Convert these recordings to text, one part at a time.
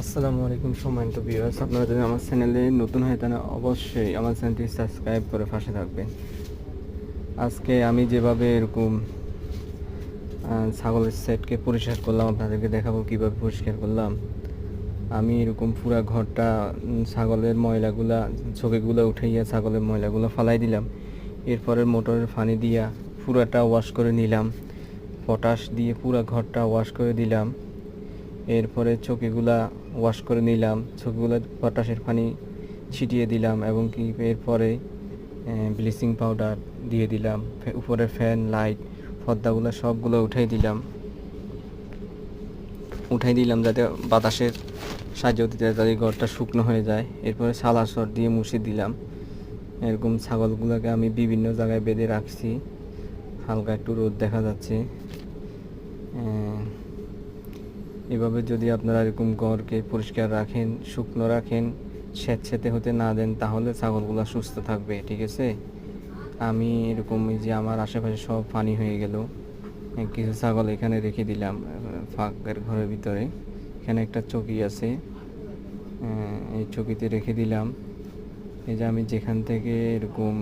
আসসালামু আলাইকুম সম্মানিত ভিউয়ার্স আপনারা যদি আমার চ্যানেলে নতুন হয়ে তাহলে অবশ্যই আমার চ্যানেলটি সাবস্ক্রাইব করে পাশে থাকবেন। আজকে আমি যেভাবে এরকম ছাগলের সেটকে পরিষ্কার করলাম, আপনাদেরকে দেখাবো কীভাবে পরিষ্কার করলাম। আমি এরকম পুরা ঘরটা ছাগলের ময়লাগুলা, ছবিগুলো উঠাইয়া ছাগলের ময়লাগুলো ফালাই দিলাম। এরপরে মোটরের পানি দিয়া পুরাটা ওয়াশ করে নিলাম। পটাশ দিয়ে পুরা ঘরটা ওয়াশ করে দিলাম। এরপরে চকিগুলা ওয়াশ করে নিলাম চকিগুলো পটাশের পানি ছিটিয়ে দিলাম এবং কি এরপরে ব্লিচিং পাউডার দিয়ে দিলাম উপরে ফ্যান লাইট পর্দাগুলো সবগুলো উঠাই দিলাম। উঠাই দিলাম যাতে বাতাসের সাহায্য দিতে যাতে ঘরটা শুকনো হয়ে যায়। এরপরে সালাসর দিয়ে মুছে দিলাম। এরকম ছাগলগুলোকে আমি বিভিন্ন জায়গায় বেঁধে রাখছি। হালকা একটু রোদ দেখা যাচ্ছে। এভাবে যদি আপনারা এরকম গড়কে পরিষ্কার রাখেন, শুকনো রাখেন স্যাঁতস্যাঁতে হতে না দেন, তাহলে ছাগলগুলো সুস্থ থাকবে, ঠিক আছে? আমি এরকম যে আমার আশেপাশে সব পানি হয়ে গেল কিছু ছাগল এখানে রেখে দিলাম ফাঁকের ঘরের ভিতরে। এখানে একটা চকি আছে এই চকিতে রেখে দিলাম। এই যে আমি যেখান থেকে এরকম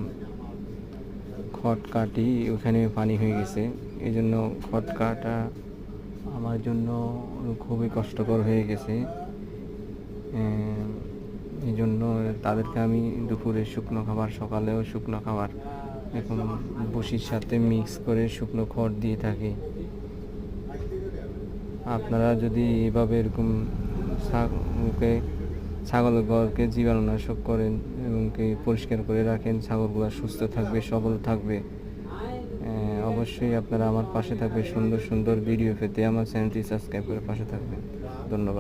খট কাটি, ওখানে পানি হয়ে গেছে। এই জন্য খট কাটা আমার জন্য খুবই কষ্টকর হয়ে গেছে। এই জন্য তাদেরকে আমি দুপুরে শুকনো খাবার, সকালেও শুকনো খাবার এখন বসির সাথে মিক্স করে শুকনো খড় দিয়ে থাকি। আপনারা যদি এভাবে এরকম ছাগলকে ছাগলের ঘরকে জীবাণুনাশক করেন এবং কি পরিষ্কার করে রাখেন, ছাগলগুলো সুস্থ থাকবে, সবল থাকবে অবশ্যই আপনারা আমার পাশে থাকবে সুন্দর সুন্দর ভিডিও পেতে আমার চ্যানেলটি সাবস্ক্রাইব করে পাশে থাকবেন। ধন্যবাদ।